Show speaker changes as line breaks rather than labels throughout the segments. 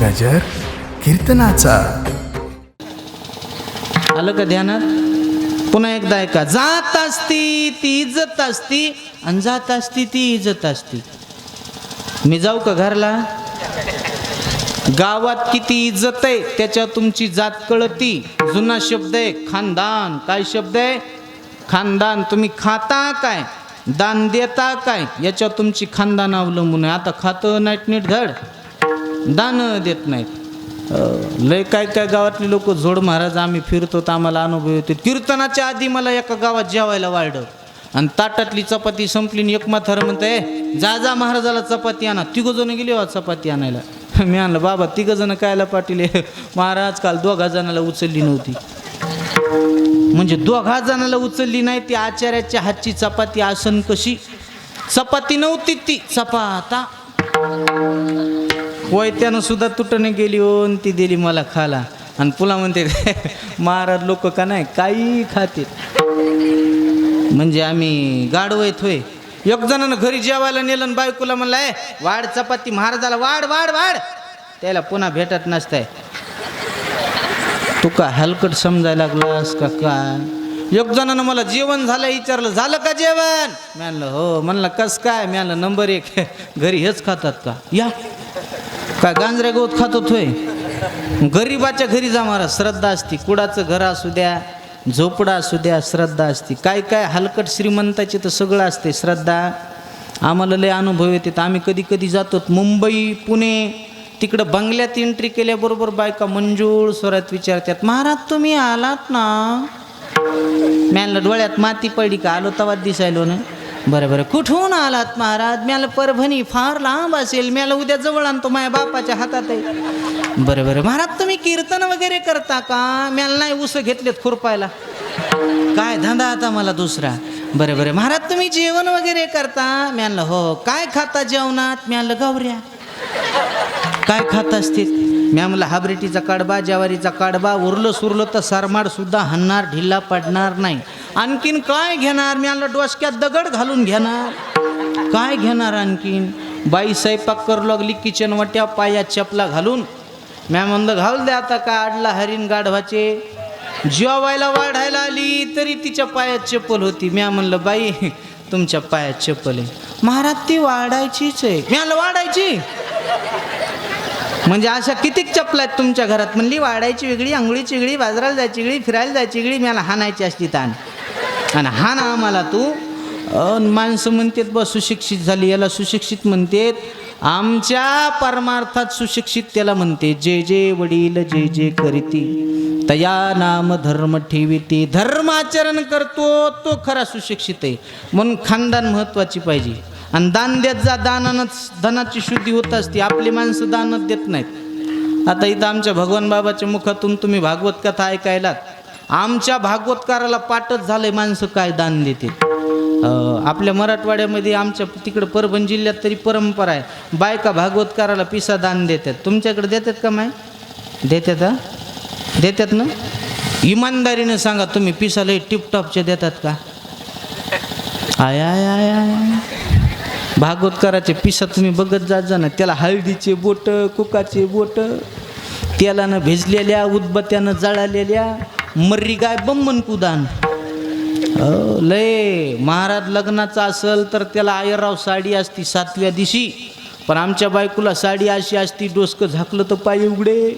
गजर कीर्तनाचा.
आलं का ध्यानात? पुन्हा एकदा ऐका. जात असती ती इज्जत असती आणि जात असती ती इज्जत असती. मी जाऊ का घरला? गावात किती इज्जत आहे त्याच्या तुमची जात कळती. जुना शब्द आहे खानदान. काय शब्द आहे? खानदान. तुम्ही खाता काय? दान देता काय? याच्या तुमची खानदान अवलंबून आहे. आता खातं नाईट नीट धड. दान देत नाहीत. लय काय काय गावातले लोक झोड महाराज आम्ही फिरतो तर आम्हाला अनुभव येतो. कीर्तनाच्या आधी मला एका गावात जेवायला वाढलं. आणि ताटातली चपाती संपली आणि एक म्हातारं म्हणते जा जा महाराजाला चपाती आणा. तिघं जण गेले हो चपाती आणायला. मी आणलं बाबा तिघं जण कायला पाटील महाराज काल दोघा जणाला उचलली नव्हती. म्हणजे दोघा जणाला उचलली नाही ती आचार्याच्या हातची चपाती आसन कशी? चपाती नव्हती ती. चपाता. वैत्यानं सुद्धा तुटणे गेली होऊन ती दिली मला खाला आणि पुन्हा म्हणते महाराज लोक का नाही काही खाते म्हणजे आम्ही गाडवत होय. एक जणानं घरी जेवायला नेलं आणि बायकोला म्हणलाय वाढ चपाती महाराजाला वाढ वाढ वाढ. त्याला पुन्हा भेटत नसताय. तू का हलकट समजायला लागलास का काय? एक जणानं मला जेवण झालं विचारलं झालं का जेवण? म्हणलं हो. म्हणलं कस काय? म्हणलं नंबर एक घरी हेच खातात का? या. काय गांजऱ्या गवत खातो होय? गरीबाच्या घरी जा महाराज श्रद्धा असती. कुडाचं घर असू द्या झोपडा असू द्या श्रद्धा असती. काय काय हलकट श्रीमंताची तर सगळं असते श्रद्धा. आम्हाला लय अनुभव येते तर आम्ही कधी कधी जातो मुंबई पुणे तिकडं बंगल्यात एंट्री केल्याबरोबर बायका मंजूळ स्वरात विचारतात महाराज तुम्ही आलात ना? म्याला डोळ्यात माती पडली का? आलो तवा दिसायलो ना. बरं बरं. कुठून आलात महाराज? म्याला परभणी फार लांब असेल. म्याला उद्या जवळ आणतो माझ्या बापाच्या हातात आहे. बरं बरं. महाराज तुम्ही कीर्तन वगैरे करता का? म्याला नाही उस घेतलेत खुरपायला. काय धंदा आता मला दुसरा? बरं बरं. महाराज तुम्ही जेवण वगैरे करता? म्याला हो. काय खाता जेवणात? म्याला गौऱ्या. काय खात असतील? मी हा हाबरेटीचा काढबा ज्वारीचा काढबा उरलं सुरलं तर सरमाडसुद्धा हन्नार ढिल्ला पडणार नाही. आणखीन काय घेणार? मी आम्हाला डोसक्यात दगड घालून घेणार. काय घेणार आणखीन? बाई स्वयंपाक करू लागली किचन वाट्या पायात चपला घालून. म्या म्हणलं घाल द्या आता का आडला हरिण गाढवाचे. जेवायला वाढायला आली तरी तिच्या पायात चप्पल होती. म्या म्हणलं बाई तुमच्या पायात चप्पल आहे. महाराज ती वाढायचीच आहे. म्याला वाढायची? म्हणजे अशा कितीक चपला आहेत तुमच्या घरात? म्हणली वाढायची वेगळी आंघोळीची वेगळी बाजाराला जायची वेगळी फिरायला जायची वेगळी मला हाणायची असती ताण. आणि हा ना आम्हाला तू. अन माणसं म्हणतात बा सुशिक्षित झाली याला सुशिक्षित म्हणतेत. आमच्या परमार्थात सुशिक्षित त्याला म्हणते जे जे वडील जे जे करीती तया नाम धर्म ठेविती. धर्माचरण करतो तो खरा सुशिक्षित आहे. म्हणून खानदान महत्त्वाची पाहिजे. आणि दान देत जा दानानंच धनाची शुद्धी होत असते. आपली माणसं दानच देत नाहीत. आता इथं आमच्या भगवान बाबाच्या मुखातून तुम्ही भागवत कथा ऐकायलात. आमच्या भागवतकाराला पाठच झालंय माणसं काय दान देते आपल्या मराठवाड्यामध्ये आमच्या तिकडं परभणी जिल्ह्यात तरी परंपरा आहे. बायका भागवतकाराला पिसा दान देतात. तुमच्याकडे देतात का माय? देतात हा? देतात ना? इमानदारीनं सांगा तुम्ही पिसाला टिपटॉपचे देतात का? आय आय आय आय. भागवतकाराचे पिसा तुम्ही बघत जात जा ना त्याला हळदीचे बोट कुकाचे बोट तेलानं भिजलेल्या उदबत्यानं जळालेल्या मर्री गाय बंबन कुदान. लय महाराज लग्नाचा असल तर त्याला आयरराव साडी असती सातव्या दिवशी पण आमच्या बायकोला साडी अशी असती डोसकं झाकलं तर पाय उघडे.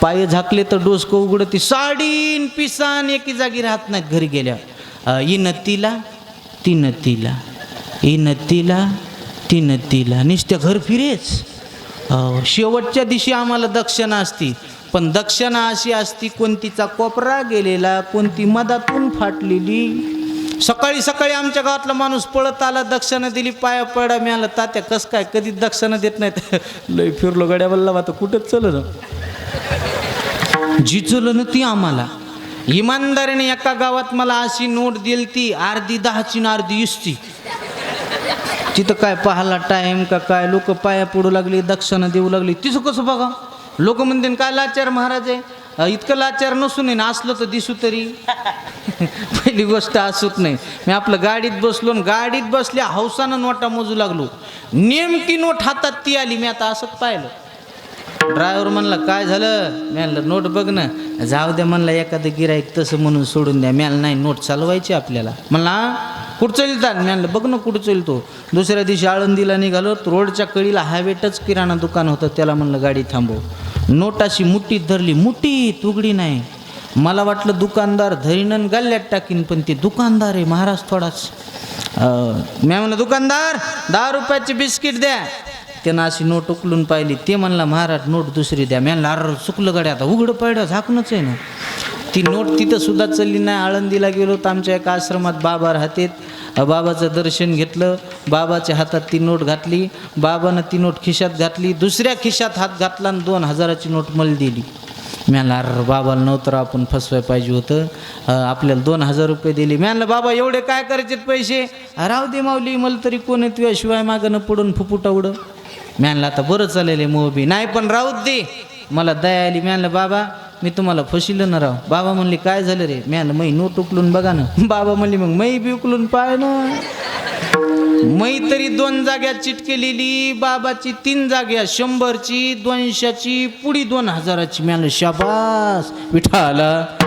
पाय झाकले तर डोसकं उघडती साडीन पिसान एकी जागी राहत नाहीत घरी गेल्या. इन तिला तिनं तिला. ही नदीला ती नदीला नुसत्या घर फिरेच. शेवटच्या दिवशी आम्हाला दक्षिणा असती. पण दक्षिणा अशी असती कोणतीचा कोपरा गेलेला कोणती मधातून फाटलेली. सकाळी सकाळी आमच्या गावातला माणूस पळत आला दक्षिणा दिली पाया पडा मिळाला तात्या कस काय? कधी दक्षिणा देत नाहीत. लय फिरलो गड्या बल्ला आता कुठंच चल जिचलं ना ती आम्हाला. इमानदारीने एका गावात मला अशी नोट दिली ती अर्धी दहाची ना अर्धी इसती तिथं काय पाहायला टाईम का काय? लोक पाया पडू लागली दक्षिणा देऊ लागली. तिचं कसं बघा? लोक म्हणते काय लाचार महाराज आहे? इतकं लाचार नसून ना असलं तर दिसू तरी. पहिली गोष्ट असूत नाही. मी आपलं गाडीत बसलो आणि गाडीत बसल्या हौसानं नोटा मोजू लागलो. नेमकी नोट हातात ती आली मी आता असंच पाहिलं. ड्रायव्हर म्हणला काय झालं? मी आणलं नोट बघ ना. जाऊ द्या म्हणला एखादं गिराईक तसं म्हणून सोडून द्या. मला नाही नोट चालवायची आपल्याला. म्हणला कुठं चलतात मी आणलं बघ ना कुठं चलतो दुसऱ्या दिवशी आळंदीला निघालो तर रोडच्या कळीला हायवेटच किराणा दुकान होतं त्याला म्हणलं गाडी थांबव. नोट अशी मुठीत धरली मुठीत उघडी नाही. मला वाटलं दुकानदार धरीनं गल्ल्यात टाकीन पण ते दुकानदार आहे महाराज थोडाच. मी म्हणलं दुकानदार दहा रुपयाची बिस्किट द्या. त्यानं अशी नोट उकलून पाहिली ते म्हणला महाराज नोट दुसरी द्या. मी म्हणलं अर चुकलं गड्या आता उघडं पडलं झाकणंच आहे ना. ती नोट तिथं सुद्धा चालली नाही. आळंदीला गेलो तर आमच्या एका आश्रमात. बाबा राहतेत. बाबाचं दर्शन घेतलं. बाबाच्या हातात ती नोट घातली. बाबानं ती नोट खिशात घातली. दुसऱ्या खिशात हात घातला आणि दोन हजाराची नोट मला दिली. म्याला अर बाबाला नव्हतं आपण फसवाय पाहिजे होतं. आपल्याला दोन हजार रुपये दिले. मी म्हणलं बाबा एवढे काय करायचे पैसे? राहू दे माऊली मला तरी कोणी आहे तुझ्याशिवाय मागणं पडून फुफुटा उडं. म्यानला म्हणलं आता बरं चालेल मोबी नाही पण राहूच दे. मला दया आली. म्यानलं म्हणलं बाबा मी तुम्हाला फसिलं ना राव. बाबा म्हणले काय झालं रे? मी मै नोट उकलून बघा ना. बाबा म्हणले मग मै बी उकलून पाय ना. मै तरी दोन जाग्या चिटकेलेली बाबाची तीन जाग्या शंभरची दोनशेची पुढी दोन हजाराची. मिळालं शाबास विठाला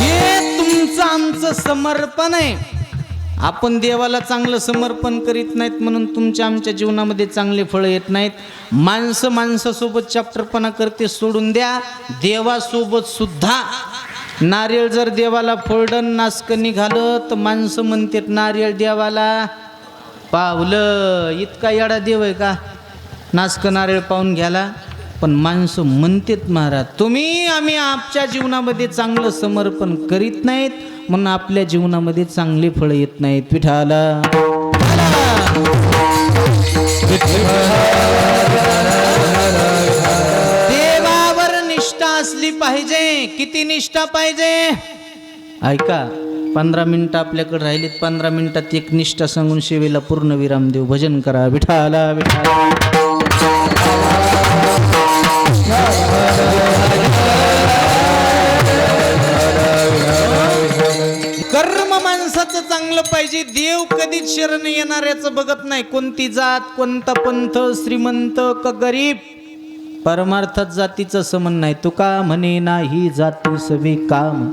हे तुमचं आमचं समर्पण आहे. आपण देवाला चांगलं समर्पण करीत नाहीत म्हणून तुमच्या आमच्या जीवनामध्ये चांगले फळं येत नाहीत. माणसं माणसासोबत चॅप्टरपणा करते सोडून द्या. देवासोबत सुद्धा. नारियल जर देवाला फोल्डन नासकं निघालं तर माणसं म्हणतात नारियल देवाला पावलं. इतका येडा देव आहे का? नासकं नारळ पाहून घ्याला पण माणसं म्हणतात महाराज तुम्ही आम्ही आमच्या जीवनामध्ये चांगलं समर्पण करीत नाहीत. म्हणून आपल्या जीवनामध्ये चांगली फळं येत नाहीत. विठाला देवावर निष्ठा असली पाहिजे. किती निष्ठा पाहिजे? ऐका पंधरा मिनिटं आपल्याकडे राहिलीत. पंधरा मिनिटात एक निष्ठा सांगून सेवेला पूर्ण विराम देऊ. भजन करा. विठाला विठाला माणसाचं चांगलं पाहिजे. देव कधीच शरण येणाऱ्याचं बघत नाही. कोणती जात कोणता पंथ श्रीमंत का गरीब? परमार्थात जातीचं समन नाही. तुका म्हणे नाही जाती सवे काम.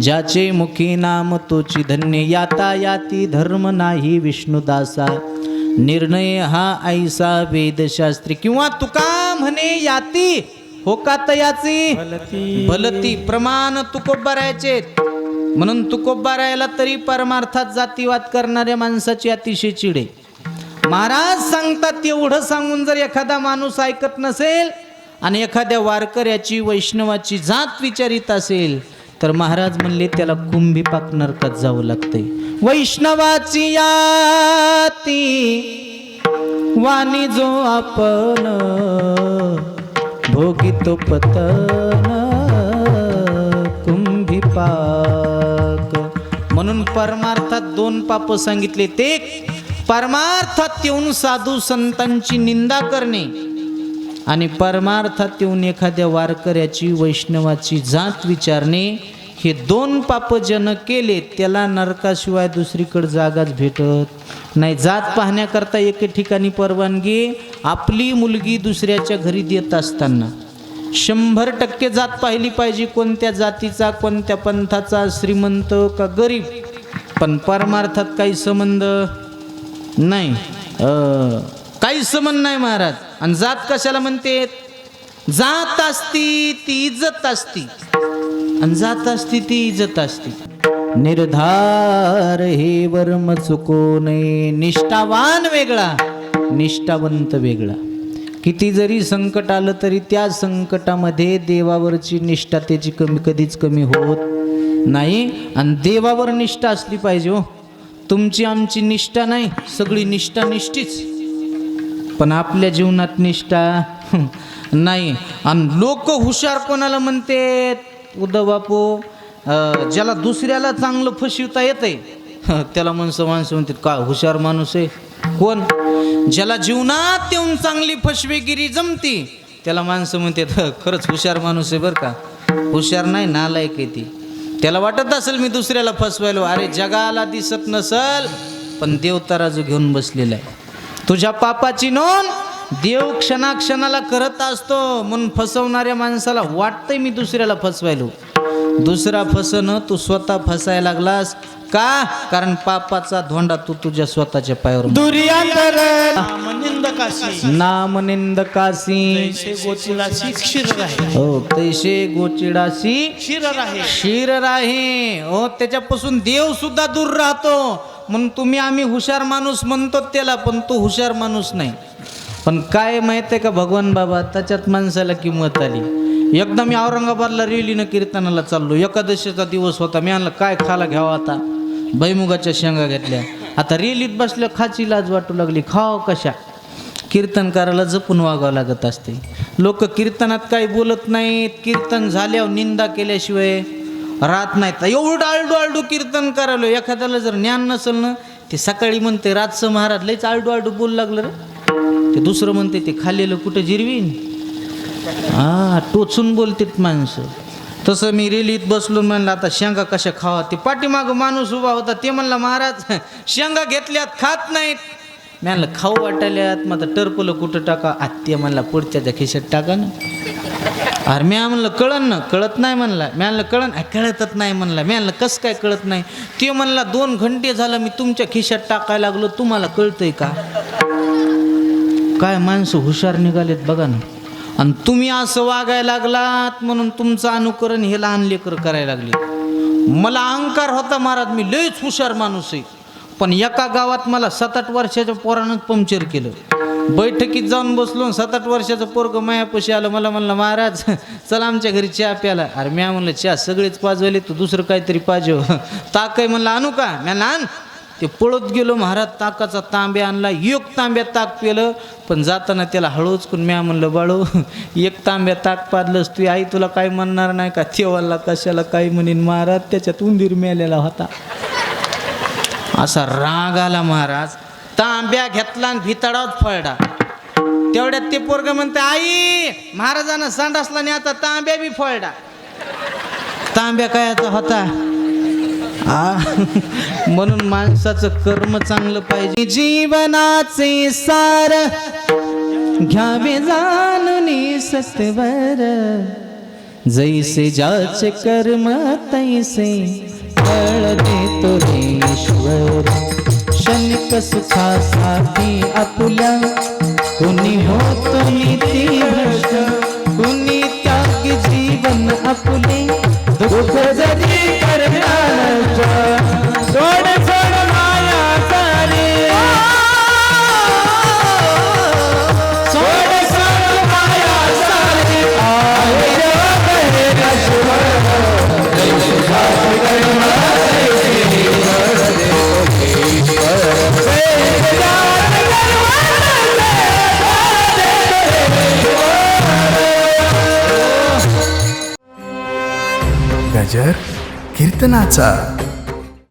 ज्याचे मुखी नाम तोची धन्य. याता याती धर्म नाही विष्णुदासा. निर्णय हा ऐसा वेदशास्त्री. किंवा तुका म्हणे याती हो का तयाची? भलती प्रमाण तुकोबारायचे म्हणून तुकोबारायला तरी परमार्थात जातीवाद करणाऱ्या माणसाची अतिशय चिडे महाराज सांगतात एवढं सांगून जर एखादा माणूस ऐकत नसेल आणि एखाद्या वारकऱ्याची वैष्णवाची जात विचारित असेल तर महाराज म्हणले त्याला कुंभी पाक नरकात जावं लागतंय. वैष्णवाची याती वाणी जो आपण भोगितो पतन. परमार्थात दोन पाप सांगितले ते परमार्थात येऊन साधू संतांची निंदा करणे आणि परमार्थात येऊन एखाद्या वारकऱ्याची वैष्णवाची जात विचारणे हे दोन पाप जन केले त्याला नरकाशिवाय दुसरीकडे जागाच भेटत नाही. जात पाहण्याकरता एके ठिकाणी परवानगी आपली मुलगी दुसऱ्याच्या घरी देत असताना. शंभर टक्के जात पाहिली पाहिजे कोणत्या जातीचा कोणत्या पंथाचा श्रीमंत का गरीब. पण परमार्थात काही संबंध नाही. काही संबंध नाही महाराज. आणि जात कशाला म्हणते? जात असती ती इज्जत असती. आणि जात असती ती इज्जत असती. निर्धार हे वर्म चुको नये. निष्ठावान वेगळा निष्ठावंत वेगळा. किती जरी संकट आलं तरी त्या संकटामध्ये देवावरची निष्ठा त्याची कमी कधीच कमी होत नाही आणि देवावर निष्ठा असली पाहिजे हो. तुमची आमची निष्ठा नाही सगळी निष्ठा निष्ठीच. पण आपल्या जीवनात निष्ठा नाही आणि लोक हुशार कोणाला म्हणते उद्धव बापू ज्याला दुसऱ्याला चांगलं फसवता आहे त्याला माणसं माणसं म्हणतात का हुशार माणूस आहे? कोण? ज्याला जीवनात येऊन चांगली फसवेगिरी जमती त्याला माणसं म्हणतात खरंच हुशार माणूस आहे बरं का. हुशार नाही नालायक आहे ती. त्याला वाटत असेल मी दुसऱ्याला फसवायलो अरे जगाला दिसत नसल पण देव तराजू घेऊन बसलेला आहे. तुझ्या पापाची नोंद देव क्षणाक्षणाला करत असतो. म्हणून फसवणाऱ्या माणसाला वाटतंय मी दुसऱ्याला फसवायलो. दुसरा फसणं तू स्वतः फसायला लागलास? का? कारण पापाचा धोंडा तू तुझ्या स्वतःच्या पायावर
दुर्यांतर. गोचिलाशी क्षीर राहे
हो तैसे गोचिडासी
क्षीर राहे
क्षीर राही हो त्याच्यापासून देव सुद्धा दूर राहतो. म्हणून तुम्ही आम्ही हुशार माणूस म्हणतो त्याला पण तो हुशार माणूस नाही. पण काय माहीत आहे का भगवान बाबा त्याच्यात माणसाला किंमत आली. एकदा मी औरंगाबादला रेलीनं कीर्तनाला चाललो. एकादशीचा दिवस होता. मी आणलं काय खाला घ्यावा आता? बैमुगाच्या शेंगा घेतल्या. आता रेलीत बसल्या खाची लाज वाटू लागली. खाव कशा? कीर्तनकाराला जपून वागावं लागत असते. लोक कीर्तनात काही बोलत नाहीत. कीर्तन झाल्यावर निंदा केल्याशिवाय राहत नाहीत. एवढं आळडू आळडू कीर्तन करायलो. एखाद्याला जर ज्ञान नसेल ना ते सकाळी म्हणते रातचं महाराज लयच आळडू आळडू बोलू लागलं रे. ते दुसरं म्हणते ते खाल्लेलं कुठं जिरवीन? हा टोचून बोलतात माणसं. तसं मी रेलीत बसलो म्हणलं आता शेंगा कशा खावा? ते पाठीमागं माणूस उभा होता ते म्हणला महाराज शेंगा घेतल्यात खात नाहीत. मी म्हणलं खाऊ वाटायल्यात मग आता टरपलं कुठं टाका? आत्या म्हणला पुढच्याच्या खिशात टाका ना. अरे मी म्हणलं कळन ना कळत नाही म्हणला. मी म्हणलं कळन? कळतच नाही म्हणला. मी म्हणलं कसं काय कळत नाही? ते म्हणला दोन घंटे झालं मी तुमच्या खिशात टाकायला लागलो तुम्हाला कळतंय का? काय माणसं हुशार निघालेत बघा ना. आणि तुम्ही असं वागायला लागलात म्हणून तुमचं अनुकरण हे लहान लेकर करायला लागले. मला अहंकार होता महाराज मी लयच हुशार माणूस आहे. पण एका गावात मला सात आठ वर्षाच्या पोरानं पंक्चर केलं. बैठकीत जाऊन बसलो सात आठ वर्षाचं पोरग मायापाशी आलं. मला म्हणलं महाराज चला आमच्या घरी चहा प्याला अरे म्या म्हणलं चहा सगळेच पाजवले तू दुसरं काहीतरी पाजव. ताक आहे म्हणलं आणू का? म्या लहान ते पळत गेलो महाराज ताकाचा तांब्या आणला एक तांब्या ताक पेलं पण जाताना त्याला हळूच करून म्या म्हणलं बाळू एक तांब्या ताक पाडलंस तू आई तुला काय म्हणणार नाही का? तेव्हाला कशाला काय म्हणेन महाराज? त्याच्यात उंदीर मेलेला होता. असा राग आला महाराज. तांब्या घेतला आणि भितडाच फळडा तेवढ्यात ते पोरग म्हणते आई महाराजांना सांडासला नाही आता तांब्या बी फळडा तांब्या कायचा होता? आ म्हणून माणसाचं कर्म चांगलं पाहिजे. जीवनाचे सार घ्यावे जाणून सत्वर जैसे ज्याचे कर्म तैसे फळ देतो ईश्वर. क्षणिक सुखासाठी आपुल्या कुणी होतो ती
गजर कीर्तनाचा.